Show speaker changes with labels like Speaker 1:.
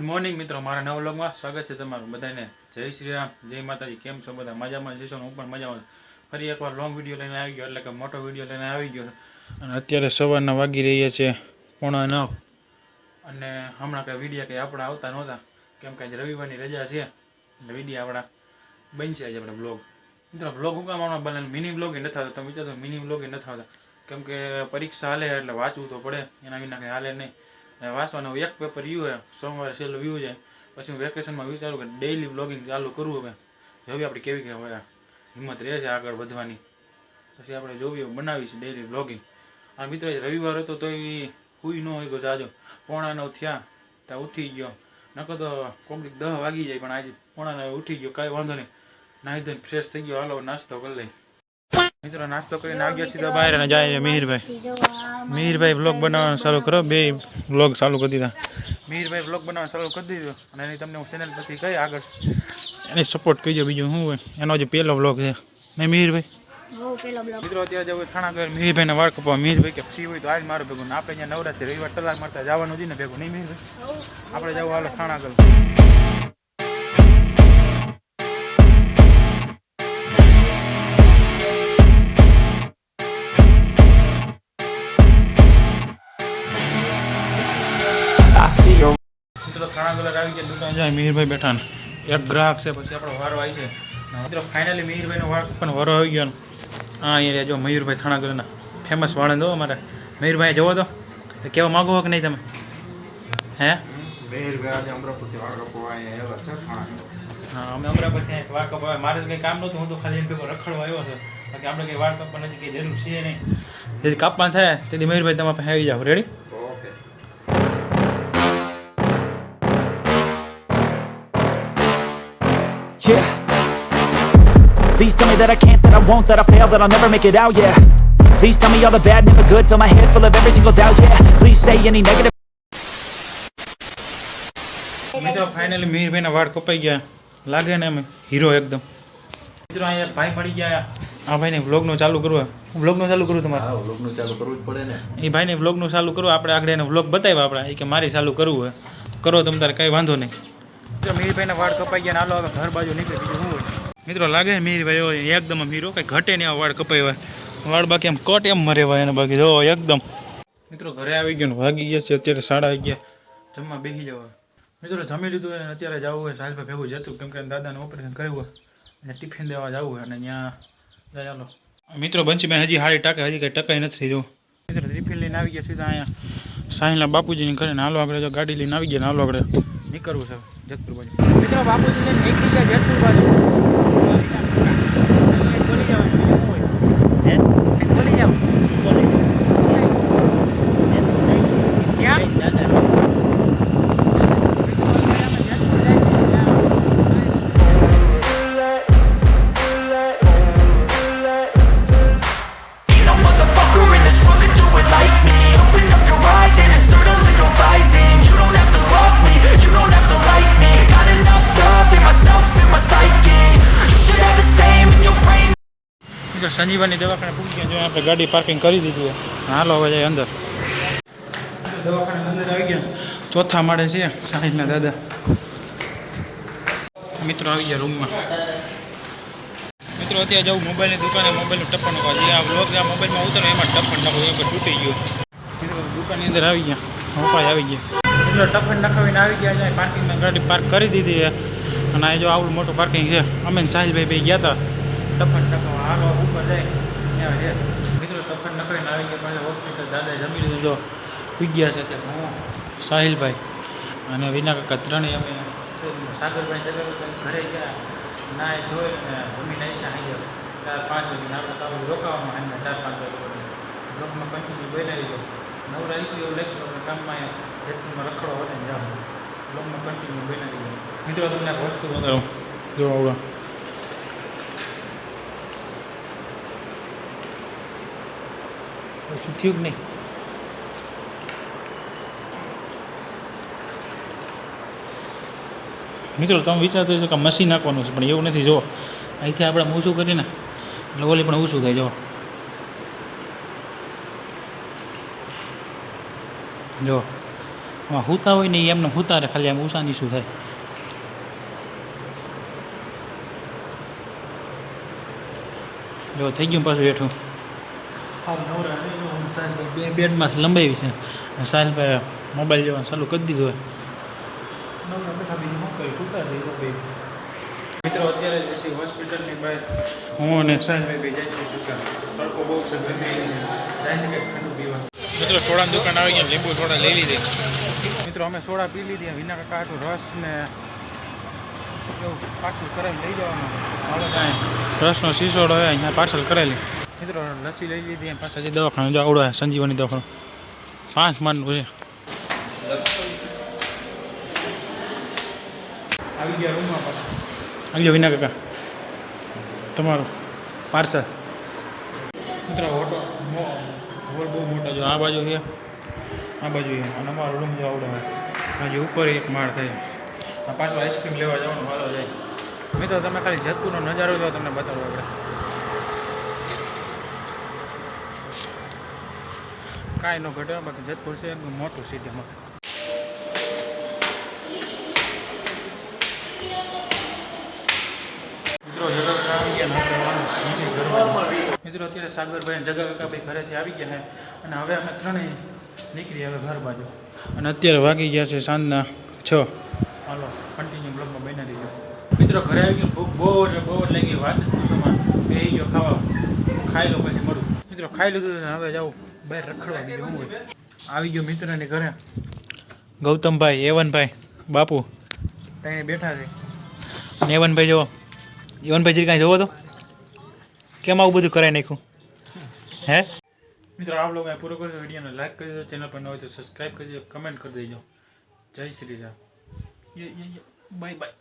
Speaker 1: good morning મિત્રો મારા નવ વ્લોગમાં સ્વાગત છે તમારું બધાને જય શ્રી રામ જય માતાજી કેમ છો બધા મજામાં જઈશો હું પણ મજામાં ફરી એકવાર લોંગ વિડીયો લઈને આવી ગયો એટલે કે મોટો વિડીયો લઈને આવી ગયો અને અત્યારે સવારના વાગી રહ્યા છે પોણા નવ અને હમણાં કંઈ વિડીયા કંઈ આપણા આવતા નહોતા કેમ કે રવિવારની રજા છે એટલે વિડીયા આપણા બનશે આજે આપણે બ્લોગ મિત્રો બ્લોગ હું કામ હમણાં બને મિની બ્લોગ નથી થતો તમે વિચારશો મિની બ્લોગ નથી થતા કેમ કે પરીક્ષા હાલે એટલે વાંચવું તો પડે એના વિના કંઈ હાલે નહીં વાંચવાનો એક પેપર યુ હે સોમવારે છેલ્લું વ્યૂ છે પછી હું વેકેશનમાં વિચારું કે ડેઇલી બ્લોગિંગ ચાલુ કરવું હવે જોઈએ આપણે કેવી કે હવે હિંમત રહે છે આગળ વધવાની પછી આપણે જોઈએ બનાવી છે ડેઇલી બ્લોગિંગ આ મિત્ર રવિવાર હતો તો એ હુઈ ન હોય ગયો જાજો પોણા નવ થયા ત્યાં ઉઠી ગયો નકર તો કોઈક દહ વાગી જાય પણ આજે પોણા નવ ઉઠી ગયો કાંઈ વાંધો નહીં નાહી ધોઈને ફ્રેશ થઈ ગયો હાલો નાસ્તો કરી લઈ મિત્રો નાસ્તો કરીને આવ્યો સીધો બહાર અને જાય મિહિરભાઈ મિહિરભાઈ બ્લોગ બનાવવાનું ચાલુ કરો બે બ્લોગ ચાલુ કરી દીધા મિહિરભાઈ બ્લોગ બનાવવાનું ચાલુ કરી દીધો અને એની તમને હું ચેનલ પછી કહી આગળ એને સપોર્ટ કરજો બીજું શું હોય એનો જે પહેલો બ્લોગ છે ને મિહિરભાઈ મિત્રો અત્યારે જવું ખાણા ઘર મિહિરભાઈને વાળ કપવા મિહિરભાઈ કે ફ્રી હોય તો આજ મારો ભેગું આપણે અહીંયા નવરા રવિવાર તલાક મારતા જવાનું જ ને ભેગું નહીં મિહિરભાઈ આપણે જવું હાલો ખાણા ઘર જાય મિહિરભાઈ બેઠા ને એક ગ્રાહક છે પછી આપણો વારો આવી છે મિત્રો ફાઇનલી મિહિરભાઈનો વાળ પણ વારો આવી ગયો હા અહીંયા જો મયુરભાઈ થાણાગરના ફેમસ વાળંદ દો અમારે મયુરભાઈ જવો તો કેવા માગો કે નહીં તમે હે હા અમે અમરાપતિ વાળ કપાવે મારે તો કંઈ કામ નહોતું હું તો ખાલી એમ ભેગો રખડવા આવ્યો છે બાકી આપણે કંઈ વાળ કપવાની નથી કંઈ જરૂર છે નહીં જેથી કાપવાનું થાય તેથી મયુરભાઈ તમે પાસે આવી જાઓ ready yeah Please tell me that I can't, that I won't, that I fail, that I'll never make it out, yeah Please tell me all the bad, never good, fill my head full of every single doubt, yeah Please say any negative મિત્રો finally મીરભાઈના વાળ કપાઈ ગયા લાગે ને અમે hero એકદમ મિત્રો અહીંયા ભાઈ પડી ગયા આ ભાઈને વ્લોગનું ચાલુ કરવા વ્લોગનું ચાલુ કરું તમારે હા વ્લોગનું ચાલુ કરવું જ પડે ને એ ભાઈને વ્લોગનું ચાલુ કરવું આપણે આગળ એને વ્લોગ બતાવ્યો આપણે કે મારે ચાલુ કરવું હોય કરો તમ તારે કાંઈ વાંધો નહીં મિત્રો મિહિરભાઈના વાળ કપાઈ ગયા હાલો હવે ઘર બાજુ નીકળી બીજું શું મિત્રો લાગે છે મિહિરભાઈ એકદમ હીરો કંઈ ઘટે નહીં વાળ કપાઈ હોય વાળ બાકી એમ કટ એમ મરે હોય એને બાકી જો એકદમ મિત્રો ઘરે આવી ગયો વાગી ગયા છે અત્યારે સાડા અગિયાર જમવા બેસી જવા મિત્રો જમી લીધું અને અત્યારે જવું હોય સાહેબ ભેગું જતું કેમ કે દાદાને ઓપરેશન કર્યું હોય અને ટિફિન દેવા જવું હોય અને ત્યાં ચાલો મિત્રો બંસીબેન હજી હારી ટાકે હજી કંઈ ટકાઈ નથી જો મિત્રો ટિફિન લઈને આવી ગયા સીધા અહીંયા સાંજલા બાપુજીની ઘરે હાલો આપણે જો ગાડી લઈને આવી ગયા હાલો આપણે નીકળવું છે જેતપુર બાજુ મિત્રો બાપુજીને નીકળી જાય જેતપુર બાજુ મિત્રો સંજીવાની દવાખાને પૂછી ગયા આપણે ગાડી પાર્કિંગ કરી દીધી હાલો હવે જાય અંદર દવાખાને અંદર આવી ગયા ચોથા માળે છે સાહિલના દાદા મિત્રો આવી ગયા રૂમમાં મિત્રો અત્યારે જવું મોબાઈલની દુકાને મોબાઈલનું ટપ્પણ નાખવા જે આ બ્લોગ આ મોબાઈલમાં ઉતરો એમાં ટપ્પણ નાખો એ તૂટી ગયો દુકાનની અંદર આવી ગયા મોપાઈ આવી ગયા મિત્રો ટપ્પણ નખાવીને આવી ગયા છે પાર્કિંગમાં ગાડી પાર્ક કરી દીધી છે અને આ જો આવું મોટું પાર્કિંગ છે અમે સાહિલભાઈ ભાઈ ગયા હતા ટફન ટકો હાલો ઉપર જાય ત્યાં મિત્રો ટફન નકળીને આવી ગયા પાછા હોસ્પિટલ દાદા જમી લીધું જો વિજ્ઞા છે કે હું સાહિલભાઈ અને વિના કાકા ત્રણેય અમે સાગરભાઈ જગરભાઈ ઘરે ગયા નાય ધોઈ અને જમીને આવી આવી ગયા ચાર પાંચ વાગે આપણે તાવ રોકાવામાં એમને ચાર પાંચ વાગે બ્લોકમાં કન્ટિન્યુ બનાવી દો નવરા આવીશું એવું લખશું અને કામમાં જેટલું રખડો વધે જાઓ બ્લોકમાં કન્ટિન્યુ બનાવી દો મિત્રો તમને વસ્તુ બતાવું જોવા આવડો કશું થયું કે નહીં મિત્રો તમે વિચારતો છો કે મસી નાખવાનું છે પણ એવું નથી જુઓ અહીંથી આપણે ઊંચું કરીને એટલે ઓલી પણ ઊંચું થાય જુઓ જો એમાં હુતા હોય ને એમને હુતા રહે ખાલી આમ ઊંચાની શું થાય જો થઈ ગયું પાછું બેઠું બે બેડમાં લંબાવી છે સાહેલભાઈ મોબાઈલ જોવાનું ચાલુ કરી દીધું હોય મિત્રો અત્યારે જે છે હોસ્પિટલની બહાર હું અને સાહેલભાઈ બે જાય છે તડકો બહુ છે જાય છે ઠંડુ પીવા મિત્રો સોડાની દુકાન આવી ગયા લીંબુ થોડા લઈ લીધી મિત્રો અમે સોડા પી લીધી વિના કાકા તો રસ ને પાર્સલ કરેલ લઈ જવાનું મારો કાંઈ રસનો શીશોડો હોય અહીંયા પાર્સલ કરેલી મિત્રો લસી લઈ લીધી પાછા જે દવાખાને જો આવડે સંજીવની દવાખાનું પાંચ માનનું છે આવી ગયા રૂમમાં પાછા આવી ગયો વિના કાકા તમારું પાર્સલ મિત્રો હોટો હોલ બહુ મોટો જો આ બાજુ છે આ બાજુ છે અને અમારો રૂમ જો આવડો હોય હજી ઉપર એક માળ થાય આ પાછો આઈસ્ક્રીમ લેવા જવાનો વાલો જાય મિત્રો તમે ખાલી જતપુરનો નજારો જો તમને બતાવો આપણે કાંઈ ન ઘટે બાકી જેતપુર છે એનું મોટું સિટીમાં મિત્રો આવી ગયા મિત્રો અત્યારે સાગરભાઈ જગા કાકાભાઈ ઘરેથી આવી ગયા છે અને હવે અમે ત્રણેય નીકળી હવે ઘર બાજુ અને અત્યારે વાગી ગયા છે સાંજના છ હાલો કન્ટિન્યુ બ્લોગમાં બની રહીજો મિત્રો ઘરે આવી ગયો ભૂખ બહુ એટલે બહુ લાગી વાત પૂછોમાં બે ગયો ખાવા ખાઈ લો પછી મળું મિત્રો ખાઈ લીધું હવે જાઉં બહાર રખડવા બીજું હોય આવી ગયો મિત્રને ઘરે ગૌતમભાઈ એવનભાઈ બાપુ ત્યાં બેઠા છે અને એવનભાઈ જુઓ એવનભાઈ જરી કાંઈ જોવો તો કેમ આવું બધું કરાવી નાખ્યું હે મિત્રો આપ લોકો પૂરો કરજો વિડીયોને લાઈક કરી દેજો ચેનલ પર ન હોય તો સબસ્ક્રાઈબ કરી દેજો કમેન્ટ કરી દેજો જય શ્રી રામ બાય બાય